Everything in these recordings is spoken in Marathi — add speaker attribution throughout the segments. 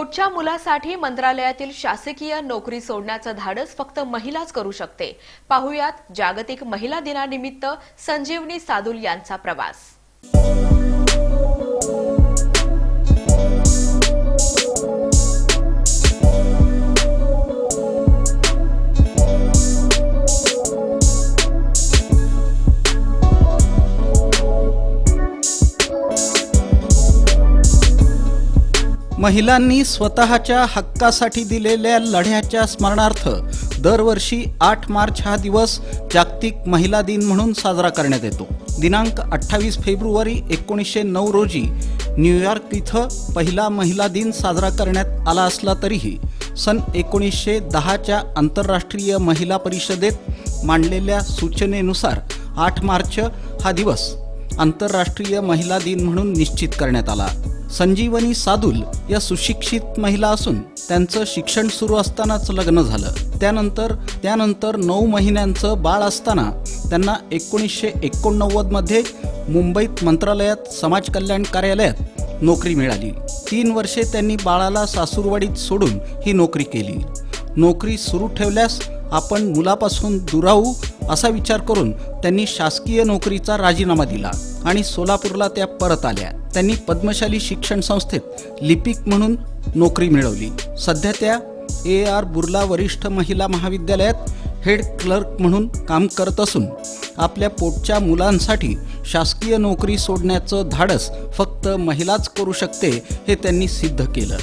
Speaker 1: पोटच्या मुलासाठी मंत्रालयातील शासकीय नोकरी सोडण्याचं धाडस फक्त महिलाच करू शकते. पाहुयात जागतिक महिला दिनानिमित्त संजीवनी सादुल यांचा प्रवास.
Speaker 2: महिलांनी स्वतःच्या हक्कासाठी दिलेल्या लढ्याच्या स्मरणार्थ दरवर्षी आठ मार्च हा दिवस जागतिक महिला दिन म्हणून साजरा करण्यात येतो. दिनांक अठ्ठावीस फेब्रुवारी एकोणीसशे नऊ रोजी न्यूयॉर्क इथं पहिला महिला दिन साजरा करण्यात आला असला तरीही सन एकोणीसशे दहाच्या आंतरराष्ट्रीय महिला परिषदेत मांडलेल्या सूचनेनुसार आठ मार्च हा दिवस आंतरराष्ट्रीय महिला दिन म्हणून निश्चित करण्यात आला. संजीवनी सादुल या सुशिक्षित महिला असून त्यांचं शिक्षण सुरू असतानाच लग्न झालं. त्यानंतर त्यानंतर नऊ महिन्यांचं बाळ असताना त्यांना एकोणीसशे एकोणनव्वदमध्ये मुंबईत मंत्रालयात समाज कल्याण कार्यालयात नोकरी मिळाली. तीन वर्षे त्यांनी बाळाला सासूरवाडीत सोडून ही नोकरी केली. नोकरी सुरू ठेवल्यास आपण मुलापासून दुराहू असा विचार करून त्यांनी शासकीय नोकरीचा राजीनामा दिला आणि सोलापूरला त्या परत आल्या. त्यांनी पद्मशाली शिक्षण संस्थेत लिपिक म्हणून नोकरी मिळवली. सध्या त्या ए आर बुर्ला वरिष्ठ महिला महाविद्यालयात हेड क्लर्क म्हणून काम करत असून आपल्या पोटच्या मुलांसाठी शासकीय नोकरी सोडण्याचं धाडस फक्त महिलाच करू शकते हे त्यांनी सिद्ध केलं.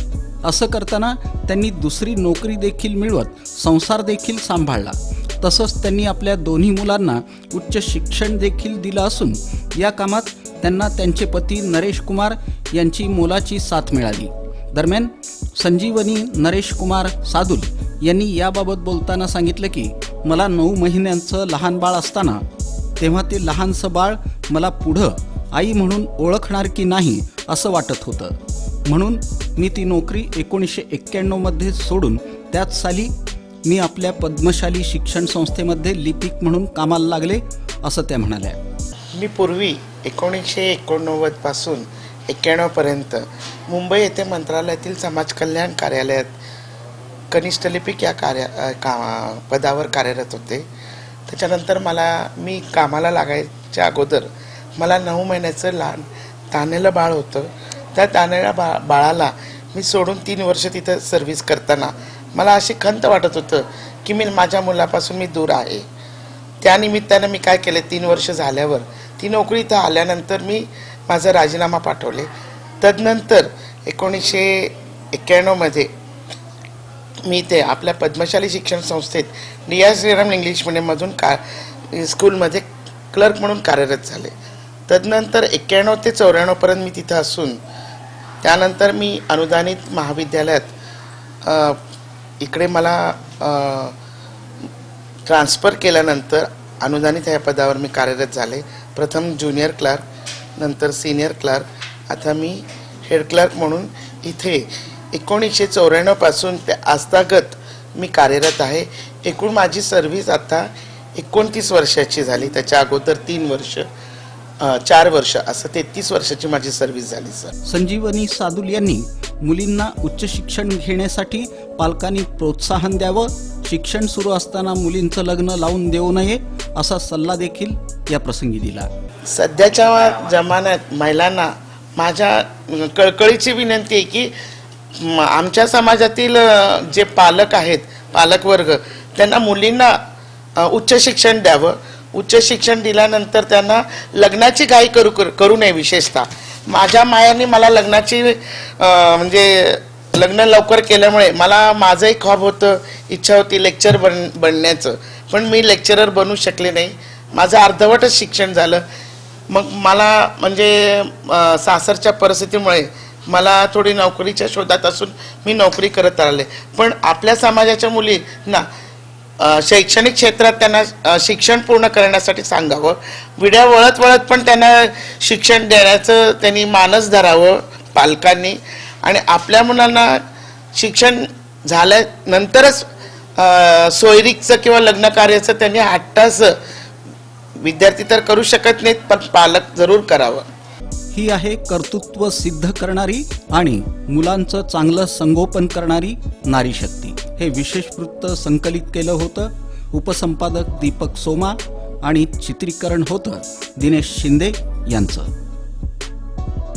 Speaker 2: असं करताना त्यांनी दुसरी नोकरी देखील मिळवत संसार देखील सांभाळला. तसंच त्यांनी आपल्या दोन्ही मुलांना उच्च शिक्षण देखील दिलं असून या कामात त्यांना त्यांचे पती नरेश कुमार यांची मोलाची साथ मिळाली. दरम्यान संजीवनी नरेश कुमार सादुल यांनी याबाबत बोलताना सांगितलं की मला नऊ महिन्यांचं लहान बाळ असताना तेव्हा ते लहानसं बाळ मला पुढं आई म्हणून ओळखणार की नाही असं वाटत होतं. म्हणून मी ती नोकरी एकोणीसशे एक्क्याण्णवमध्ये सोडून त्याच साली मी आपल्या पद्मशाली शिक्षण संस्थेमध्ये लिपिक म्हणून कामाला लागले असं त्या म्हणाल्या.
Speaker 3: मी पूर्वी एकोणीसशे एकोणनव्वदपासून एक्क्याण्णवपर्यंत मुंबई येथे मंत्रालयातील समाज कल्याण कार्यालयात कनिष्ठ लिपिक या कार्या का पदावर कार्यरत होते. त्याच्यानंतर मला मी कामाला लागायच्या अगोदर मला नऊ महिन्याचं लहान तानेलं बाळ होतं. त्या तानेल्या बा बाळाला मी सोडून तीन वर्ष तिथं सर्व्हिस करताना मला अशी खंत वाटत होतं की मी माझ्या मुलापासून मी दूर आहे. त्यानिमित्तानं मी काय केले? तीन वर्ष झाल्यावर. ती नोकरी इथं आल्यानंतर मी माझा राजीनामा पाठवले. तदनंतर एकोणीसशे एक्क्याण्णवमध्ये मी ते आपल्या पद्मशाली शिक्षण संस्थेत निया श्रीराम इंग्लिश मिडियममधून का स्कूलमध्ये क्लर्क म्हणून कार्यरत झाले. तदनंतर एक्क्याण्णव ते चौऱ्याण्णवपर्यंत मी तिथं असून त्यानंतर मी अनुदानित महाविद्यालयात इकडे मला ट्रान्स्फर ट्रान्सफर केल्यानंतर अनुदानित ह्या पदावर मी कार्यरत झाले. प्रथम ज्युनियर क्लार्क नंतर सिनियर क्लार्क आता मी हेड क्लार्क म्हणून इथे एकोणीसशे चौऱ्याण्णवपासून ते आजतागत मी कार्यरत आहे. एकूण माझी सर्व्हिस आता एकोणतीस वर्षाची झाली. त्याच्या अगोदर तीन वर्ष चार वर्ष असं तेहतीस वर्षाची माझी सर्व्हिस झाली सर
Speaker 2: संजीवनी सादुल यांनी मुलींना उच्च शिक्षण घेण्यासाठी पालकांनी प्रोत्साहन द्यावं. शिक्षण सुरू असताना मुलींचं लग्न लावून देऊ नये. असा सल्ला देखील या प्रसंगी दिला.
Speaker 3: सध्याच्या जमान्यात महिलांना माझ्या कळकळीची विनंती आहे की आमच्या समाजातील जे पालक आहेत पालकवर्ग त्यांना मुलींना उच्च शिक्षण द्यावं. उच्च शिक्षण दिल्यानंतर त्यांना लग्नाची घाई करू करू- करू नये विशेषतः. माझ्या मायाने मला लग्नाची म्हणजे लग्न लवकर केल्यामुळे मला माझंही ख्वाब होतं इच्छा होती लेक्चर बन बनण्याचं. पण मी लेक्चरर बनू शकले नाही. माझं अर्धवटच शिक्षण झालं. मग मला म्हणजे सासरच्या परिस्थितीमुळे मला थोडी नोकरीच्या शोधात असून मी नोकरी करत आले पण आपल्या समाजाच्या मुलींना ना शैक्षणिक क्षेत्रात त्यांना शिक्षण पूर्ण करण्यासाठी सांगावं. विड्या वळत वळत पण त्यांना शिक्षण देण्याचं त्यांनी मानस धरावं पालकांनी. आणि आपल्या मुलांना शिक्षण झाल्यानंतरच सोयरीकचं किंवा लग्न कार्याचं त्यांनी हट्टाचं विद्यार्थी तर करू शकत नाहीत पण पालक जरूर करावं.
Speaker 2: ही आहे कर्तृत्व सिद्ध करणारी आणि मुलांचं चांगलं संगोपन करणारी नारी शक्ती. हे विशेष वृत्त संकलित केलं होतं उपसंपादक दीपक सोमा आणि चित्रीकरण होतं दिनेश शिंदे यांचं.